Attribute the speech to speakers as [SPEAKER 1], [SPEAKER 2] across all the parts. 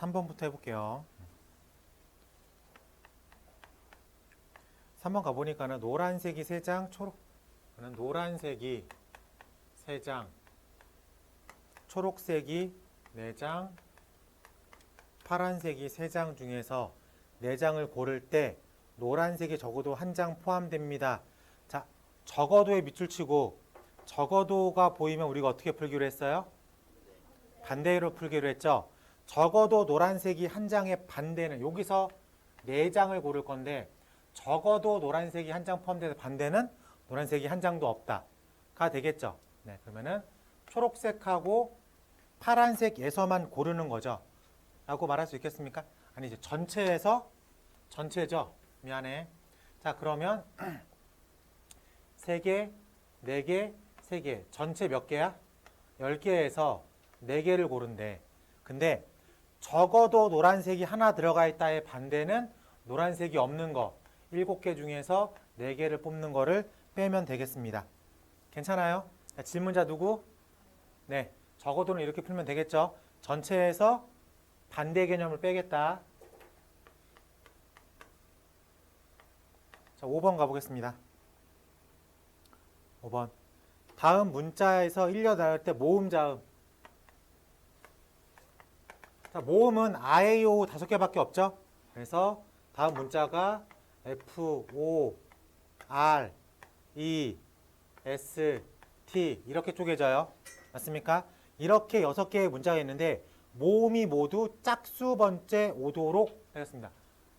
[SPEAKER 1] 3번부터 해볼게요. 3번 가보니까는 노란색이 3장, 초록, 는 노란색이 3장, 초록색이 4장, 파란색이 3장 중에서 4장을 고를 때 노란색이 적어도 한 장 포함됩니다. 자, 적어도에 밑줄 치고 적어도가 보이면 우리가 어떻게 풀기로 했어요? 반대로 풀기로 했죠. 적어도 노란색이 한 장의 반대는 여기서 네 장을 고를 건데 적어도 노란색이 한 장 포함돼서 반대는 노란색이 한 장도 없다가 되겠죠. 네, 그러면은 초록색하고 파란색에서만 고르는 거죠. 라고 말할 수 있겠습니까? 아니 이제 전체에서 전체죠. 미안해. 자, 그러면 세 개, 네 개, 세 개. 전체 몇 개야? 열 개에서 네 개를 고른대. 근데 적어도 노란색이 하나 들어가 있다의 반대는 노란색이 없는 거. 일곱 개 중에서 네 개를 뽑는 거를 빼면 되겠습니다. 괜찮아요? 자, 질문자 누구? 네. 적어도는 이렇게 풀면 되겠죠? 전체에서 반대 개념을 빼겠다. 자, 5번 가보겠습니다. 5번. 다음 문자에서 일려 나올 때 모음 자음. 자, 모음은 아에요 다섯 개밖에 없죠? 그래서 다음 문자가 F, O, R, E, S, T 이렇게 쪼개져요. 맞습니까? 이렇게 여섯 개의 문자가 있는데 모음이 모두 짝수 번째 오도록 되겠습니다.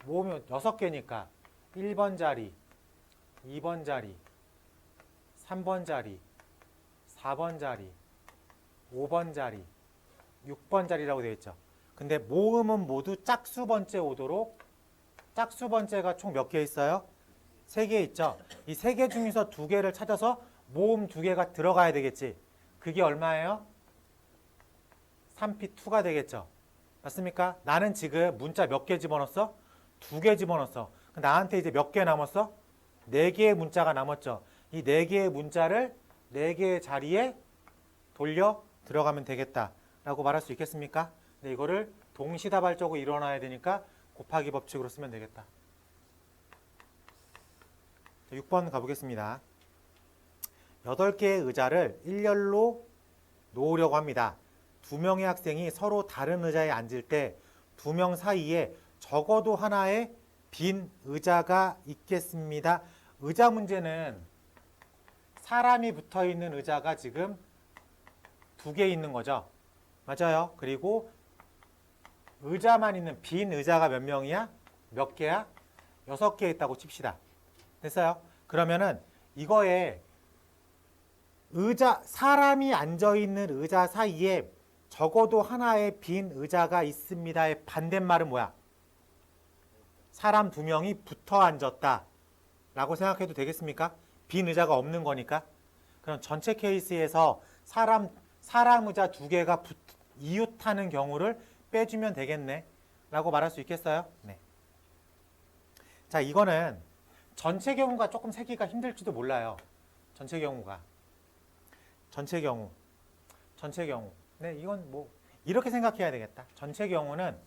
[SPEAKER 1] 모음이 여섯 개니까 1번 자리, 2번 자리, 3번 자리, 4번 자리, 5번 자리, 6번 자리라고 되어 있죠. 근데 모음은 모두 짝수 번째 오도록 짝수 번째가 총 몇 개 있어요? 세 개 있죠. 이 세 개 중에서 두 개를 찾아서 모음 두 개가 들어가야 되겠지. 그게 얼마예요? 3P2가 되겠죠. 맞습니까? 나는 지금 문자 몇 개 집어넣었어? 두 개 집어넣었어. 나한테 이제 몇 개 남았어? 네 개의 문자가 남았죠. 이 네 개의 문자를 네 개의 자리에 돌려 들어가면 되겠다라고 말할 수 있겠습니까? 근데 이거를 동시다발적으로 일어나야 되니까 곱하기 법칙으로 쓰면 되겠다. 자, 6번 가보겠습니다. 8개의 의자를 일렬로 놓으려고 합니다. 두 명의 학생이 서로 다른 의자에 앉을 때 두 명 사이에 적어도 하나의 빈 의자가 있겠습니다. 의자 문제는 사람이 붙어 있는 의자가 지금 두 개 있는 거죠. 맞아요. 그리고 의자만 있는 빈 의자가 몇 명이야? 몇 개야? 여섯 개 있다고 칩시다. 됐어요? 그러면은 이거에 의자, 사람이 앉아 있는 의자 사이에 적어도 하나의 빈 의자가 있습니다의 반대말은 뭐야? 사람 두 명이 붙어 앉았다. 라고 생각해도 되겠습니까? 빈 의자가 없는 거니까. 그럼 전체 케이스에서 사람, 사람 의자 두 개가 붙, 이웃하는 경우를 빼주면 되겠네. 라고 말할 수 있겠어요? 네. 자, 이거는 전체 경우가 조금 세기가 힘들지도 몰라요. 전체 경우가. 전체 경우. 전체 경우. 네, 이건 뭐, 이렇게 생각해야 되겠다. 전체 경우는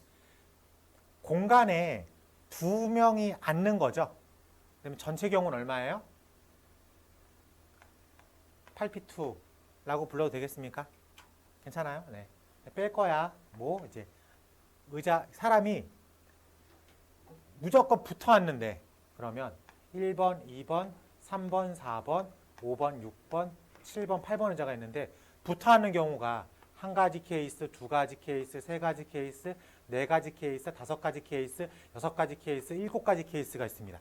[SPEAKER 1] 공간에 두 명이 앉는 거죠. 그러면 전체 경우는 얼마예요? 8P2라고 불러도 되겠습니까? 괜찮아요? 네. 뺄 거야. 뭐, 이제, 의자, 사람이 무조건 붙어 앉는데, 그러면 1번, 2번, 3번, 4번, 5번, 6번, 7번, 8번 의자가 있는데, 붙어 앉는 경우가 한 가지 케이스, 두 가지 케이스, 세 가지 케이스, 네 가지 케이스, 다섯 가지 케이스, 여섯 가지 케이스, 일곱 가지 케이스가 있습니다.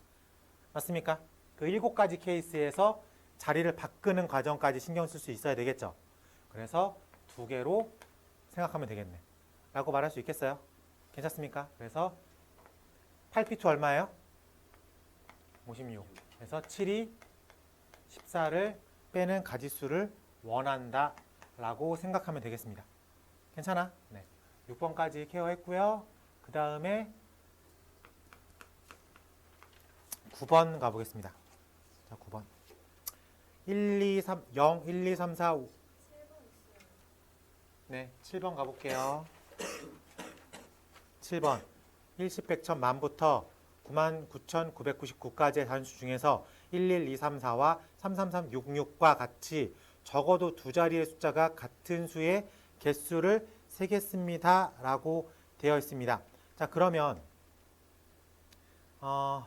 [SPEAKER 1] 맞습니까? 그 일곱 가지 케이스에서 자리를 바꾸는 과정까지 신경 쓸 수 있어야 되겠죠. 그래서 두 개로 생각하면 되겠네. 라고 말할 수 있겠어요? 괜찮습니까? 그래서 8P2 얼마예요? 56. 그래서 7이 14를 빼는 가지수를 원한다. 라고 생각하면 되겠습니다. 괜찮아? 네. 6번까지 케어했고요. 그 다음에 9번 가보겠습니다. 자, 9번. 1, 2, 3, 0, 1, 2, 3, 4, 5. 네, 7번 가볼게요. 7번 1십 100천 만부터 99,999까지의 단수 중에서 11, 2, 3, 4와 333, 66과 같이 적어도 두 자리의 숫자가 같은 수의 개수를 세겠습니다. 라고 되어 있습니다. 자, 그러면 어,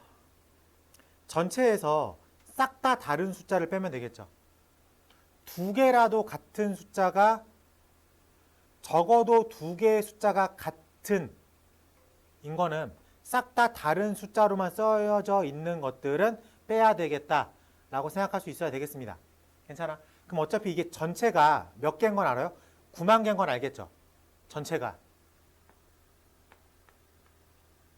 [SPEAKER 1] 전체에서 싹 다 다른 숫자를 빼면 되겠죠. 두 개라도 같은 숫자가 적어도 두 개의 숫자가 같은 인 거는 싹 다 다른 숫자로만 써져 있는 것들은 빼야 되겠다라고 생각할 수 있어야 되겠습니다. 괜찮아? 그럼 어차피 이게 전체가 몇 개인 건 알아요? 9만 개인 건 알겠죠? 전체가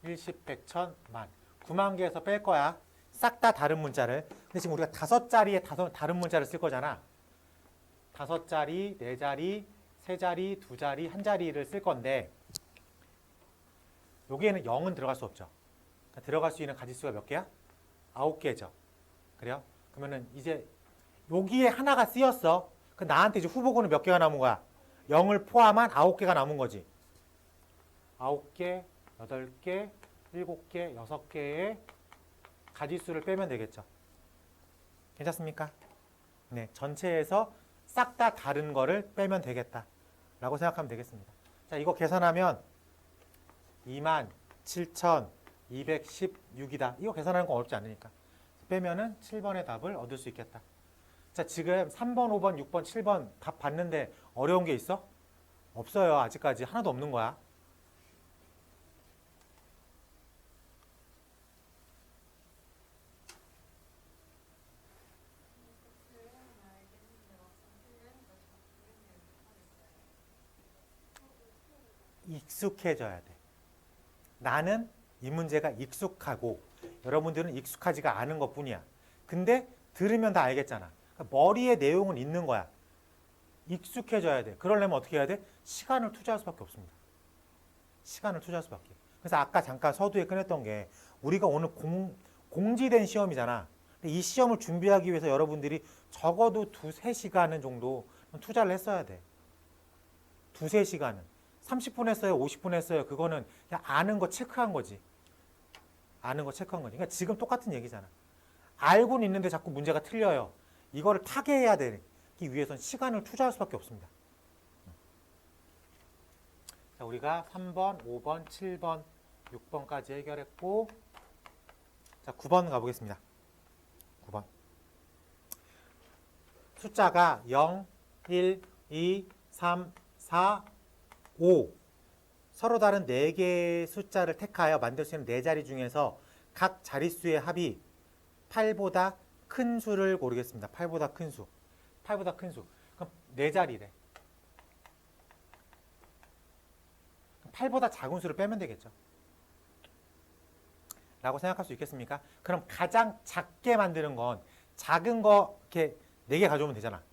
[SPEAKER 1] 1십, 100, 1000, 만 9만 개에서 뺄 거야. 싹 다 다른 문자를. 근데 지금 우리가 다섯 자리에 다섯 다른 문자를 쓸 거잖아. 다섯 자리, 네 자리, 세 자리, 두 자리, 한 자리를 쓸 건데 여기에는 0은 들어갈 수 없죠. 그러니까 들어갈 수 있는 가지수가 몇 개야? 아홉 개죠. 그래요? 그러면은 이제 여기에 하나가 쓰였어. 그 나한테 이제 후보군은 몇 개가 남은 거야? 0을 포함한 아홉 개가 남은 거지. 아홉 개, 여덟 개, 일곱 개, 여섯 개의 가지수를 빼면 되겠죠. 괜찮습니까? 네, 전체에서 싹 다 다른 거를 빼면 되겠다. 라고 생각하면 되겠습니다. 자, 이거 계산하면 27,216이다. 이거 계산하는 건 어렵지 않으니까. 빼면은 7번의 답을 얻을 수 있겠다. 자, 지금 3번, 5번, 6번, 7번 답 봤는데 어려운 게 있어? 없어요. 아직까지 하나도 없는 거야. 익숙해져야 돼. 나는 이 문제가 익숙하고 여러분들은 익숙하지가 않은 것 뿐이야. 근데 들으면 다 알겠잖아. 그러니까 머리에 내용은 있는 거야. 익숙해져야 돼. 그러려면 어떻게 해야 돼? 시간을 투자할 수밖에 없습니다. 시간을 투자할 수밖에. 그래서 아까 잠깐 서두에 꺼냈던 게 우리가 오늘 공, 공지된 시험이잖아. 이 시험을 준비하기 위해서 여러분들이 적어도 두세 시간은 정도 투자를 했어야 돼. 두세 시간은. 30분 했어요, 50분 했어요. 그거는 그냥 아는 거 체크한 거지. 아는 거 체크한 거지. 그러니까 지금 똑같은 얘기잖아. 알고는 있는데 자꾸 문제가 틀려요. 이거를 타개해야 되기 위해서는 시간을 투자할 수밖에 없습니다. 자, 우리가 3번, 5번, 7번, 6번까지 해결했고, 자, 9번 가보겠습니다. 9번. 숫자가 0, 1, 2, 3, 4, 5 서로 다른 4개의 숫자를 택하여 만들 수 있는 4자리 중에서 각 자릿수의 합이 8보다 큰 수를 고르겠습니다. 8보다 큰 수. 8보다 큰 수. 그럼 4자리래. 8보다 작은 수를 빼면 되겠죠. 라고 생각할 수 있겠습니까? 그럼 가장 작게 만드는 건 작은 거 이렇게 4개 가져오면 되잖아.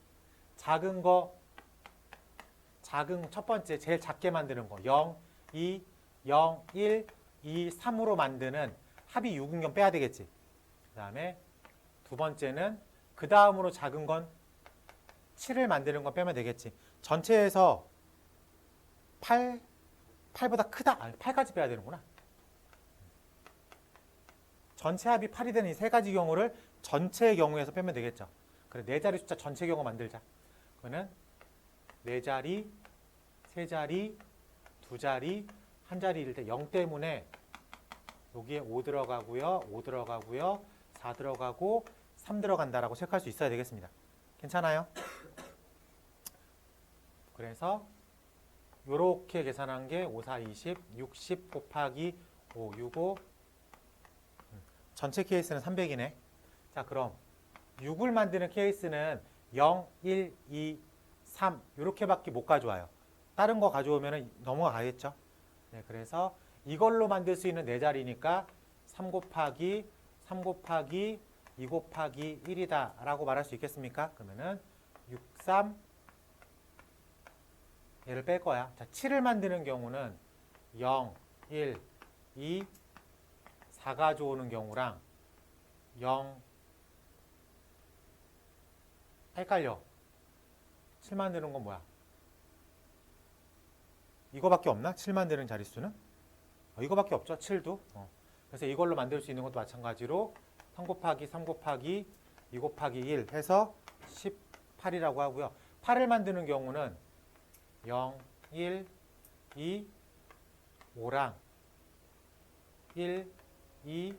[SPEAKER 1] 작은 거 작은 첫 번째 제일 작게 만드는 거 0, 2, 0, 1, 2, 3으로 만드는 합이 6인 경 빼야 되겠지. 그 다음에 두 번째는 그 다음으로 작은 건 7을 만드는 건 빼면 되겠지. 전체에서 8, 8보다 크다. 아니, 8까지 빼야 되는구나. 전체 합이 8이 되는 이 세 가지 경우를 전체의 경우에서 빼면 되겠죠. 그래, 네 자리 숫자 전체 경우 만들자. 그거는 네 자리, 세 자리, 두 자리, 한 자리일 때 0 때문에 여기에 5 들어가고요, 5 들어가고요, 4 들어가고 3 들어간다라고 체크할 수 있어야 되겠습니다. 괜찮아요? 그래서 이렇게 계산한 게 5, 4, 20, 60 곱하기 5, 6, 5 전체 케이스는 300이네. 자, 그럼 6을 만드는 케이스는 0, 1, 2, 3 이렇게밖에 못 가져와요. 다른 거 가져오면 넘어가겠죠. 네, 그래서 이걸로 만들 수 있는 네 자리니까 3 곱하기 3 곱하기 2 곱하기 1이다 라고 말할 수 있겠습니까? 그러면은 6, 3 얘를 뺄 거야. 자, 7을 만드는 경우는 0, 1, 2, 4 가져오는 경우랑 0 헷갈려. 7 만드는 건 뭐야? 이거밖에 없나? 7 만드는 자릿수는? 어, 이거밖에 없죠. 7도. 어. 그래서 이걸로 만들 수 있는 것도 마찬가지로 3 곱하기 3 곱하기 2 곱하기 1 해서 18이라고 하고요. 8을 만드는 경우는 0, 1, 2, 5랑 1, 2,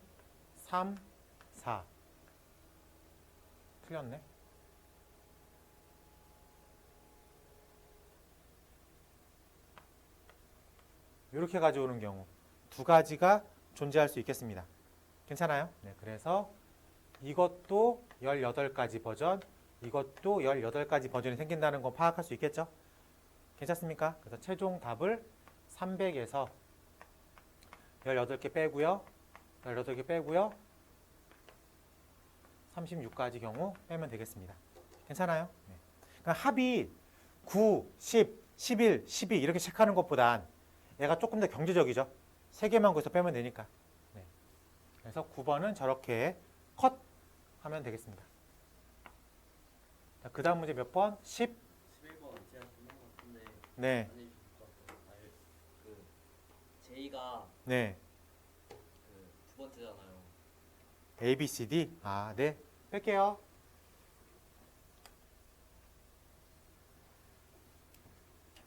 [SPEAKER 1] 3, 4 틀렸네. 이렇게 가져오는 경우 두 가지가 존재할 수 있겠습니다. 괜찮아요? 네, 그래서 이것도 18가지 버전, 이것도 18가지 버전이 생긴다는 거 파악할 수 있겠죠? 괜찮습니까? 그래서 최종 답을 300에서 18개 빼고요. 18개 빼고요. 36가지 경우 빼면 되겠습니다. 괜찮아요? 네. 그러니까 합이 9, 10, 11, 12 이렇게 체크하는 것보단 얘가 조금 더 경제적이죠. 세 개만 거기서 빼면 되니까. 네. 그래서 9번은 저렇게 컷 하면 되겠습니다. 자, 그 다음 문제 몇 번? 10.
[SPEAKER 2] 11번 제가 듣는 것 같은데
[SPEAKER 1] 네.
[SPEAKER 2] 그 J가
[SPEAKER 1] 네.
[SPEAKER 2] 그 두 번째잖아요.
[SPEAKER 1] A, B, C, D. 아, 네. 뺄게요.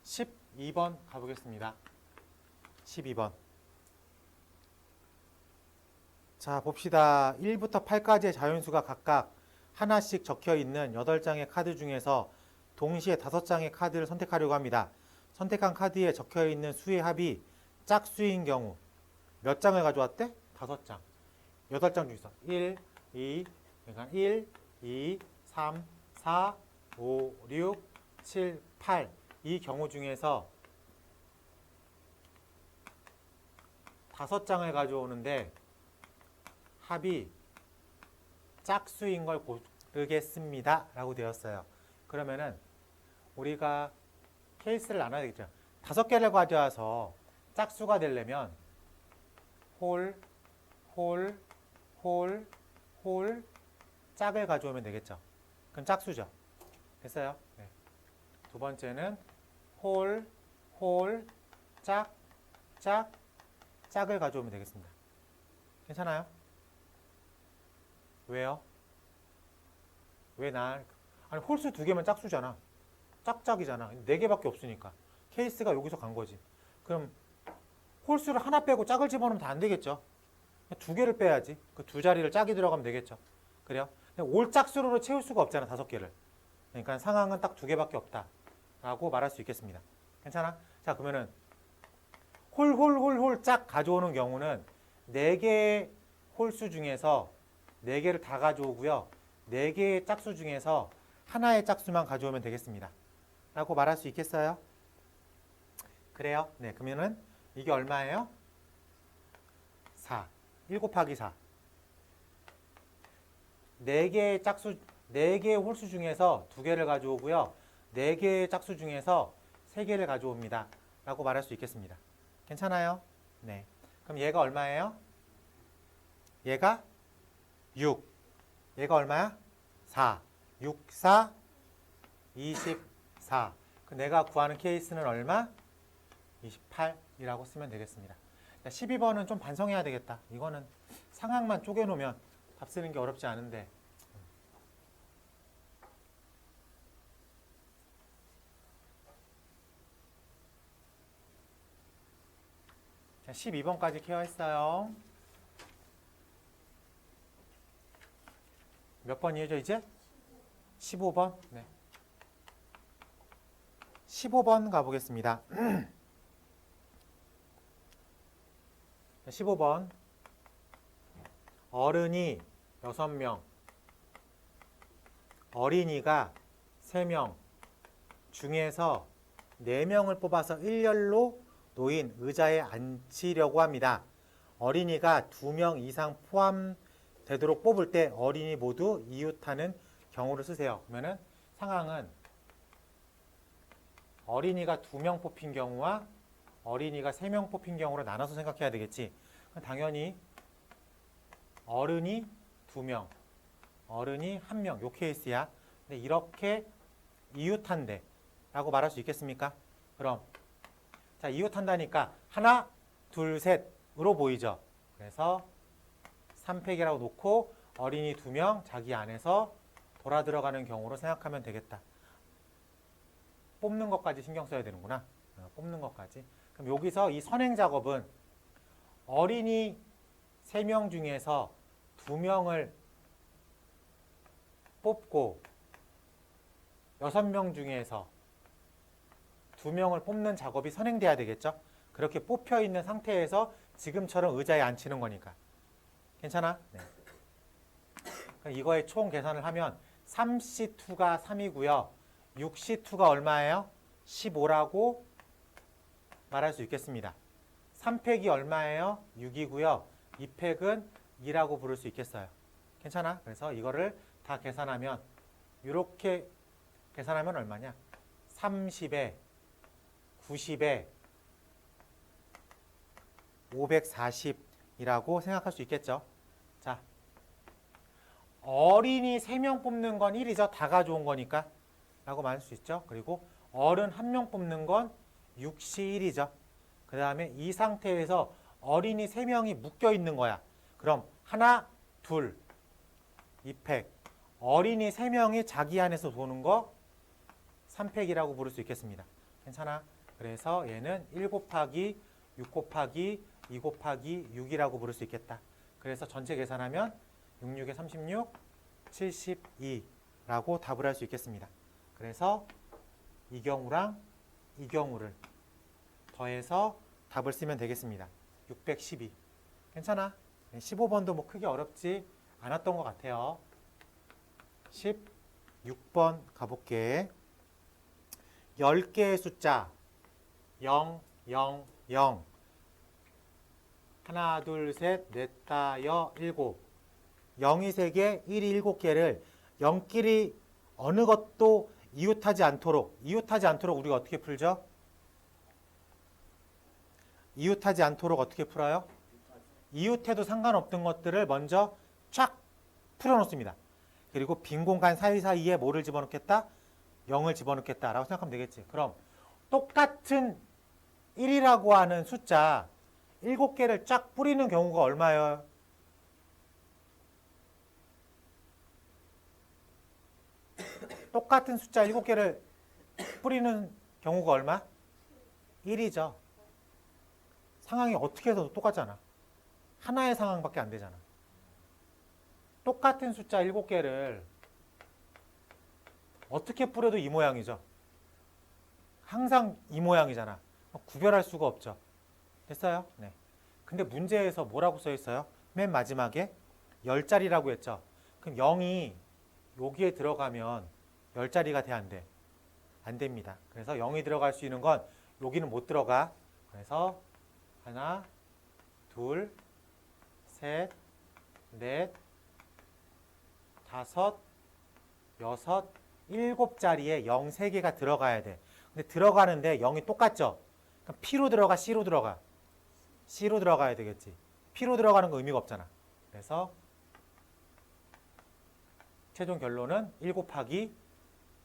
[SPEAKER 1] 십이 번 가보겠습니다. 12번. 자, 봅시다. 1부터 8까지의 자연수가 각각 하나씩 적혀 있는 8장의 카드 중에서 동시에 5장의 카드를 선택하려고 합니다. 선택한 카드에 적혀 있는 수의 합이 짝수인 경우 몇 장을 가져왔대? 5장. 8장 중에서 1, 2, 그러니까 1, 2, 3, 4, 5, 6, 7, 8. 이 경우 중에서 다섯 장을 가져오는데 합이 짝수인 걸 고르겠습니다. 라고 되었어요. 그러면은 우리가 케이스를 나눠야 되겠죠. 다섯 개를 가져와서 짝수가 되려면 홀, 홀, 홀, 홀, 짝을 가져오면 되겠죠. 그럼 짝수죠. 됐어요? 네. 두 번째는 홀, 홀, 짝, 짝, 짝을 가져오면 되겠습니다. 괜찮아요? 왜요? 왜 난? 아니 홀수 두 개면 짝수잖아. 짝짝이잖아. 네 개밖에 없으니까. 케이스가 여기서 간 거지. 그럼 홀수를 하나 빼고 짝을 집어넣으면 다 안 되겠죠. 두 개를 빼야지. 그 두 자리를 짝이 들어가면 되겠죠. 그래요? 올 짝수로 채울 수가 없잖아. 다섯 개를. 그러니까 상황은 딱 두 개밖에 없다. 라고 말할 수 있겠습니다. 괜찮아? 자, 그러면은 홀홀홀홀 짝 가져오는 경우는 네 개의 홀수 중에서 네 개를 다 가져오고요. 네 개의 짝수 중에서 하나의 짝수만 가져오면 되겠습니다. 라고 말할 수 있겠어요? 그래요? 네, 그러면은 이게 얼마예요? 4. 1 곱하기 4. 네 개의 짝수, 네 개의 홀수 중에서 두 개를 가져오고요. 네 개의 짝수 중에서 세 개를 가져옵니다. 라고 말할 수 있겠습니다. 괜찮아요? 네. 그럼 얘가 얼마예요? 얘가 6. 얘가 얼마야? 4. 6, 4, 24. 그 내가 구하는 케이스는 얼마? 28이라고 쓰면 되겠습니다. 12번은 좀 반성해야 되겠다. 이거는 상황만 쪼개놓으면 답 쓰는 게 어렵지 않은데. 자, 12번까지 케어했어요. 몇 번이죠, 이제? 15번? 네. 15번 가보겠습니다. 15번. 어른이 6명, 어린이가 3명 중에서 4명을 뽑아서 일렬로 놓인 의자에 앉히려고 합니다. 어린이가 2명 이상 포함되도록 뽑을 때 어린이 모두 이웃하는 경우를 쓰세요. 그러면은 상황은 어린이가 2명 뽑힌 경우와 어린이가 3명 뽑힌 경우를 나눠서 생각해야 되겠지. 당연히 어른이 2명, 어른이 1명, 요 케이스야. 근데 이렇게 이웃한대 라고 말할 수 있겠습니까? 그럼 자 이웃한다니까 하나, 둘, 셋 3으로 보이죠. 그래서 3팩이라고 놓고 어린이 2명 자기 안에서 돌아 들어가는 경우로 생각하면 되겠다. 뽑는 것까지 신경 써야 되는구나. 어, 뽑는 것까지. 그럼 여기서 이 선행 작업은 어린이 3명 중에서 2명을 뽑고 6명 중에서 2명을 뽑는 작업이 선행돼야 되겠죠? 그렇게 뽑혀 있는 상태에서 지금처럼 의자에 앉히는 거니까. 괜찮아? 네. 이거의 총 계산을 하면 3C2가 3이고요. 6C2가 얼마예요? 15라고 말할 수 있겠습니다. 3팩이 얼마예요? 6이고요. 2팩은 2라고 부를 수 있겠어요. 괜찮아? 그래서 이거를 다 계산하면 이렇게 계산하면 얼마냐? 30에 90에 540이라고 생각할 수 있겠죠. 자, 어린이 3명 뽑는 건 1이죠. 다 가져온 거니까. 라고 말할 수 있죠. 그리고 어른 1명 뽑는 건 6시 1이죠. 그 다음에 이 상태에서 어린이 3명이 묶여 있는 거야. 그럼 하나, 둘, 2팩. 어린이 3명이 자기 안에서 도는 거 3팩이라고 부를 수 있겠습니다. 괜찮아? 그래서 얘는 1 곱하기 6 곱하기 2 곱하기 6이라고 부를 수 있겠다. 그래서 전체 계산하면 6, 6에 36, 72라고 답을 할 수 있겠습니다. 그래서 이 경우랑 이 경우를 더해서 답을 쓰면 되겠습니다. 612. 괜찮아? 15번도 뭐 크게 어렵지 않았던 것 같아요. 16번 가볼게. 10개의 숫자 0, 0, 0 하나, 둘, 셋, 넷, 다, 여, 일곱 0이 3개, 1이 7개를 0끼리 어느 것도 이웃하지 않도록 이웃하지 않도록 우리가 어떻게 풀죠? 이웃하지 않도록 어떻게 풀어요? 이웃해도 상관없는 것들을 먼저 쫙 풀어놓습니다. 그리고 빈 공간 사이사이에 뭐를 집어넣겠다? 0을 집어넣겠다라고 생각하면 되겠지. 그럼 똑같은 1이라고 하는 숫자 7개를 쫙 뿌리는 경우가 얼마예요? 똑같은 숫자 7개를 뿌리는 경우가 얼마? 1이죠. 상황이 어떻게 해도 똑같잖아. 하나의 상황밖에 안 되잖아. 똑같은 숫자 7개를 어떻게 뿌려도 이 모양이죠. 항상 이 모양이잖아. 구별할 수가 없죠. 됐어요? 네. 근데 문제에서 뭐라고 써 있어요? 맨 마지막에 10자리라고 했죠. 그럼 0이 여기에 들어가면 10자리가 돼, 안 돼? 안 됩니다. 그래서 0이 들어갈 수 있는 건 여기는 못 들어가. 그래서 하나, 둘, 셋, 넷, 다섯, 여섯, 일곱 자리에 0 3개가 들어가야 돼. 근데 들어가는데 0이 똑같죠? 그럼 P로 들어가, C로 들어가? C로 들어가야 되겠지. P로 들어가는 거 의미가 없잖아. 그래서 최종 결론은 1 곱하기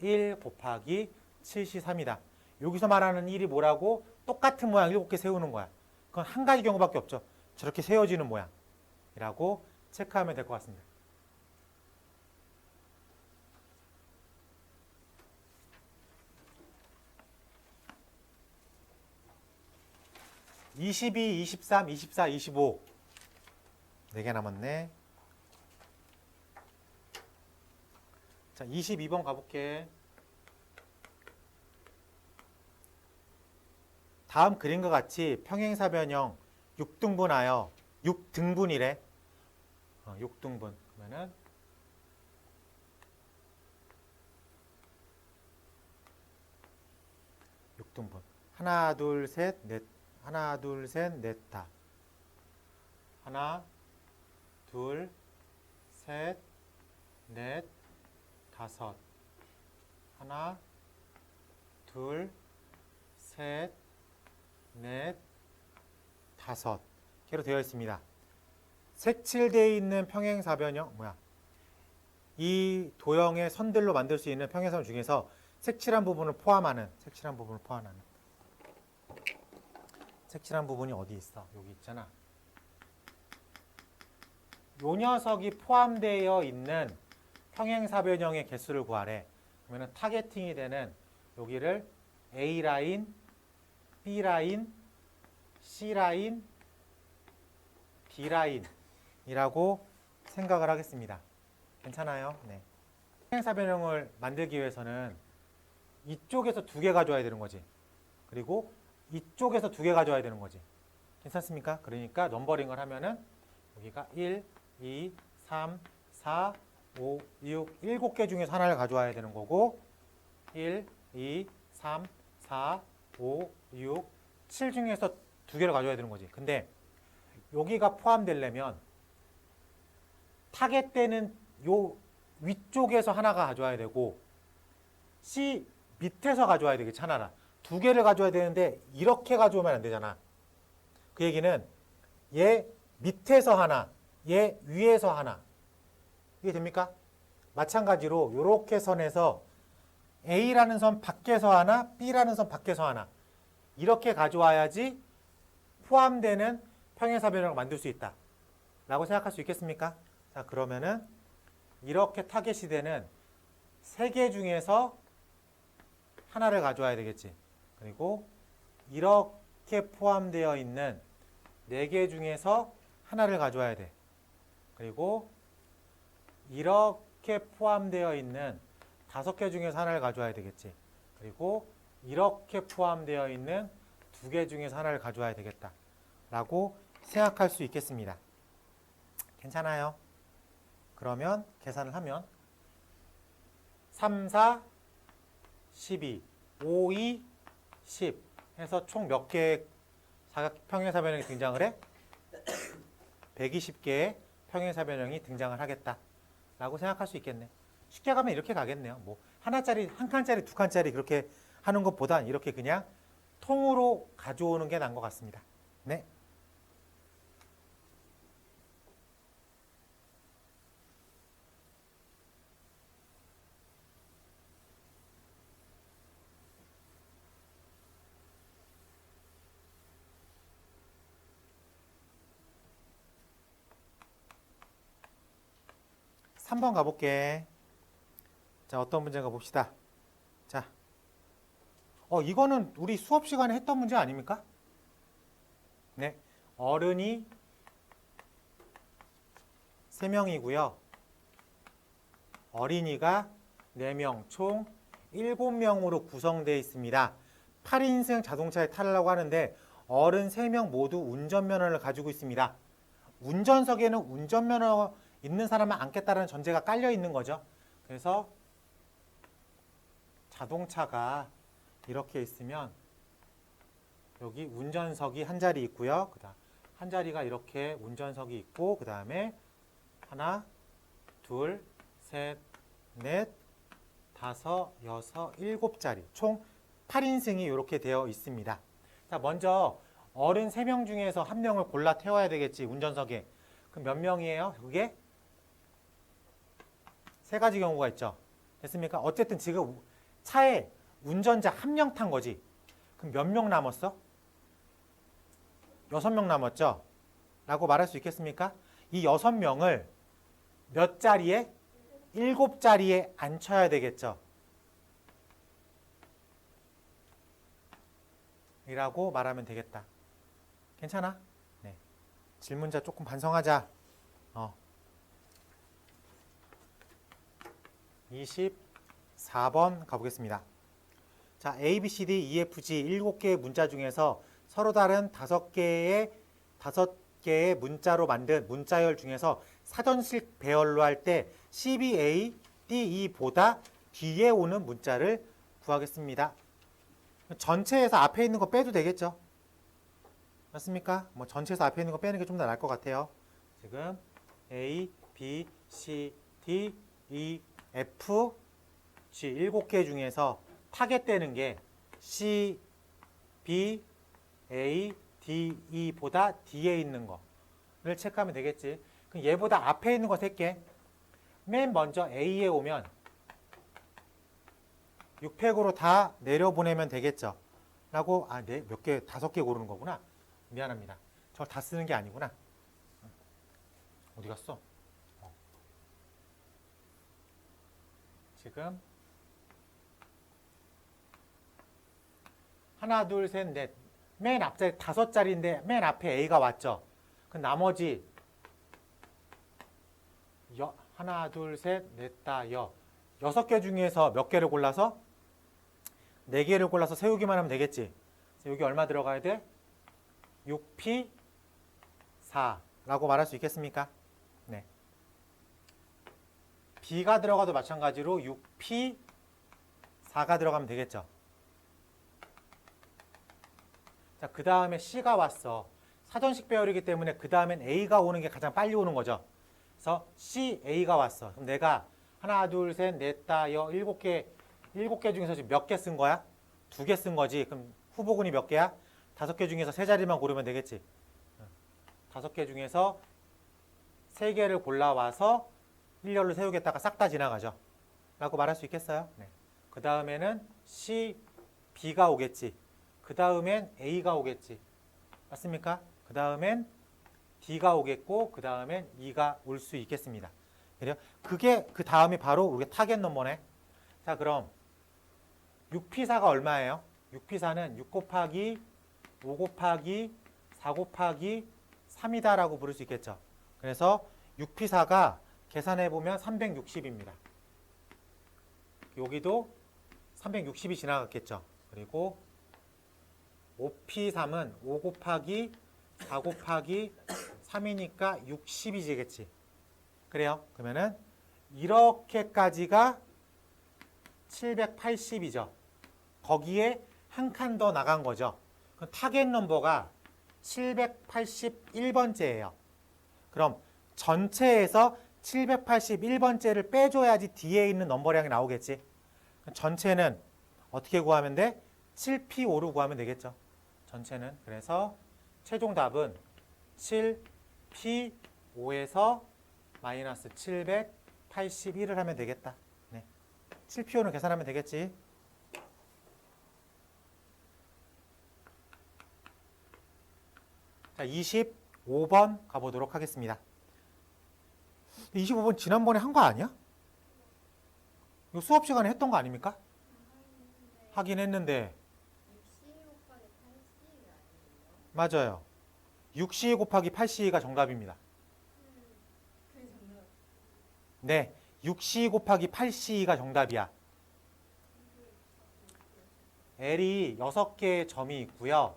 [SPEAKER 1] 1 곱하기 73이다. 여기서 말하는 1이 뭐라고? 똑같은 모양 7개 세우는 거야. 그건 한 가지 경우밖에 없죠. 저렇게 세워지는 모양이라고 체크하면 될 것 같습니다. 22, 23, 24, 25. 4개 남았네. 자, 22번 가볼게. 다음 그림과 같이 평행사변형 6등분하여 6등분이래. 어, 6등분. 그러면은 육등분 하나, 둘, 셋, 넷. 하나, 둘, 셋, 넷, 다. 하나, 둘, 셋, 넷, 다섯. 하나, 둘, 셋, 넷, 다섯. 개로 되어 있습니다. 색칠되어 있는 평행사변형 뭐야? 이 도형의 선들로 만들 수 있는 평행선 중에서 색칠한 부분을 포함하는 색칠한 부분을 포함하는 색칠한 부분이 어디 있어? 여기 있잖아. 요 녀석이 포함되어 있는 평행사변형의 개수를 구하래. 그러면 타겟팅이 되는 여기를 A 라인, B 라인, C 라인, D 라인이라고 생각을 하겠습니다. 괜찮아요? 네. 평행사 변형을 만들기 위해서는 이쪽에서 두 개 가져와야 되는 거지. 그리고 이쪽에서 두 개 가져와야 되는 거지. 괜찮습니까? 그러니까 넘버링을 하면은 여기가 1, 2, 3, 4, 5, 6, 7개 중에서 하나를 가져와야 되는 거고 1, 2, 3, 4, 5, 6, 7 중에서 두 개를 가져와야 되는 거지. 근데 여기가 포함되려면 타겟되는 요 위쪽에서 하나가 가져와야 되고 C 밑에서 가져와야 되겠지 하나라. 두 개를 가져와야 되는데 이렇게 가져오면 안 되잖아. 그 얘기는 얘 밑에서 하나, 얘 위에서 하나. 이게 됩니까? 마찬가지로 이렇게 선에서 A라는 선 밖에서 하나, B라는 선 밖에서 하나. 이렇게 가져와야지 포함되는 평행사 변형을 만들 수 있다. 라고 생각할 수 있겠습니까? 자, 그러면은 이렇게 타겟이 되는 세 개 중에서 하나를 가져와야 되겠지. 그리고 이렇게 포함되어 있는 네개 중에서 하나를 가져와야 돼. 그리고 이렇게 포함되어 있는 다섯 개 중에서 하나를 가져와야 되겠지. 그리고 이렇게 포함되어 있는 두개 중에서 하나를 가져와야 되겠다. 라고 생각할 수 있겠습니다. 괜찮아요? 그러면 계산을 하면 3, 4, 12, 5, 2, 10 해서 총 몇 개의 사각 평행사 변형이 등장을 해? 120개의 평행사 변형이 등장을 하겠다. 라고 생각할 수 있겠네. 쉽게 가면 이렇게 가겠네요. 뭐 하나짜리, 한 칸짜리, 두 칸짜리 그렇게 하는 것보단 이렇게 그냥 통으로 가져오는 게 나은 것 같습니다. 네. 삼번 가볼게. 자, 어떤 문제가 봅시다. 자, 어, 이거는 우리 수업 시간에 했던 문제 아닙니까? 네. 어른이 3명이고요. 어린이가 4명, 총 7명으로 구성되어 있습니다. 8인승 자동차에 타려고 하는데 어른 3명 모두 운전면허를 가지고 있습니다. 운전석에는 운전면허 있는 사람만 앉겠다는 전제가 깔려 있는 거죠. 그래서 자동차가 이렇게 있으면 여기 운전석이 한 자리 있고요. 그다음 한 자리가 이렇게 운전석이 있고 그 다음에 하나, 둘, 셋, 넷, 다섯, 여섯, 일곱 자리 총 8인승이 이렇게 되어 있습니다. 자, 먼저 어른 3명 중에서 한 명을 골라 태워야 되겠지 운전석에. 그럼 몇 명이에요? 그게 세 가지 경우가 있죠. 됐습니까? 어쨌든 지금 차에 운전자 한 명 탄 거지. 그럼 몇 명 남았어? 여섯 명 남았죠? 라고 말할 수 있겠습니까? 이 여섯 명을 몇 자리에? 일곱 자리에 앉혀야 되겠죠. 이라고 말하면 되겠다. 괜찮아? 네. 질문자 조금 반성하자. 어. 24번 가보겠습니다. 자, A, B, C, D, E, F, G 7개의 문자 중에서 서로 다른 5개의 5개의 문자로 만든 문자열 중에서 사전식 배열로 할 때 C, B, A, D, E보다 뒤에 오는 문자를 구하겠습니다. 전체에서 앞에 있는 거 빼도 되겠죠? 맞습니까? 뭐 전체에서 앞에 있는 거 빼는 게 좀 더 나을 것 같아요. 지금 A, B, C, D, E, F, G 일곱 개 중에서 타겟되는 게 C, B, A, D, E보다 뒤에 있는 거를 체크하면 되겠지. 그럼 얘보다 앞에 있는 거세 개. 맨 먼저 A에 오면 6팩으로 다 내려보내면 되겠죠. 라고 아, 네, 몇 개, 다섯 개 고르는 거구나. 미안합니다. 저 다 쓰는 게 아니구나. 어디 갔어? 어. 지금 하나, 둘, 셋, 넷. 맨 앞자리 다섯 자리인데 맨 앞에 A가 왔죠. 그 나머지 여, 하나, 둘, 셋, 넷, 다, 여. 여섯 개 중에서 몇 개를 골라서 네 개를 골라서 세우기만 하면 되겠지. 여기 얼마 들어가야 돼? 6P 4라고 말할 수 있겠습니까? 네. B가 들어가도 마찬가지로 6P 4가 들어가면 되겠죠. 자, 그 다음에 C가 왔어. 사전식 배열이기 때문에 그 다음엔 A가 오는 게 가장 빨리 오는 거죠. 그래서 C, A가 왔어. 그럼 내가 하나, 둘, 셋, 넷, 다, 여, 일곱 개, 일곱 개 중에서 지금 몇 개 쓴 거야? 두 개 쓴 거지. 그럼 후보군이 몇 개야? 다섯 개 중에서 세 자리만 고르면 되겠지. 응. 다섯 개 중에서 세 개를 골라와서 일렬로 세우겠다가 싹 다 지나가죠. 라고 말할 수 있겠어요? 네. 그 다음에는 C, B가 오겠지. 그 다음엔 A가 오겠지. 맞습니까? 그 다음엔 D가 오겠고, 그 다음엔 E가 올 수 있겠습니다. 그래요? 그게 그 다음이 바로 우리가 타겟 넘버네. 자, 그럼 6P4가 얼마예요? 6P4는 6 곱하기 5 곱하기 4 곱하기 3이다라고 부를 수 있겠죠. 그래서 6P4가 계산해 보면 360입니다. 여기도 360이 지나갔겠죠. 그리고 5P3은 5 곱하기 4 곱하기 3이니까 60이 되겠지. 그래요. 그러면은 이렇게까지가 780이죠. 거기에 한 칸 더 나간 거죠. 그 타겟 넘버가 781번째예요. 그럼 전체에서 781번째를 빼줘야지 뒤에 있는 넘버량이 나오겠지. 전체는 어떻게 구하면 돼? 7P5로 구하면 되겠죠. 전체는. 그래서 최종 답은 7P5에서 마이너스 781을 하면 되겠다. 네. 7P5는 계산하면 되겠지. 자, 25번 가보도록 하겠습니다. 25번 지난번에 한 거 아니야? 이거 수업 시간에 했던 거 아닙니까? 하긴 했는데
[SPEAKER 3] 6 곱하기 80이 아니에요?
[SPEAKER 1] 맞아요. 6C 곱하기 8C가 정답입니다. 네, 6C 곱하기 8C가 정답이야. L이 6개의 점이 있고요.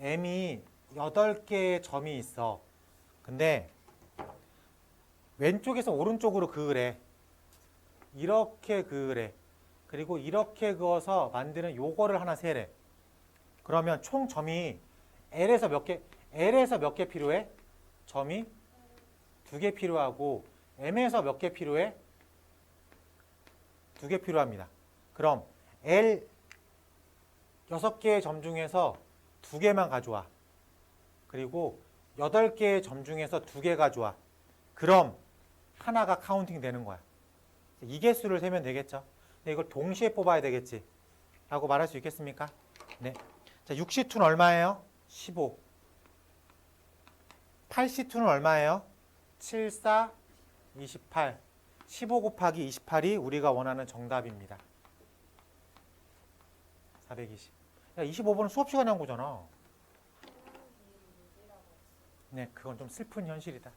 [SPEAKER 1] M이 8개의 점이 있어. 근데 왼쪽에서 오른쪽으로 그으래. 이렇게 그으래. 그리고 이렇게 그어서 만드는 요거를 하나 세래. 그러면 총 점이 L에서 몇 개, L에서 몇 개 필요해? 점이 두 개 필요하고 M에서 몇 개 필요해? 두 개 필요합니다. 그럼 L 여섯 개의 점 중에서 두 개만 가져와. 그리고 여덟 개의 점 중에서 두 개 가져와. 그럼 하나가 카운팅 되는 거야. 이 개 수를 세면 되겠죠. 이걸 동시에 뽑아야 되겠지. 라고 말할 수 있겠습니까? 네. 자, 6C2는 얼마예요? 15. 8C2는 얼마예요? 7, 4, 28. 15 곱하기 28이 우리가 원하는 정답입니다. 420. 야, 25번은 수업 시간에 한 거잖아. 네, 그건 좀 슬픈 현실이다.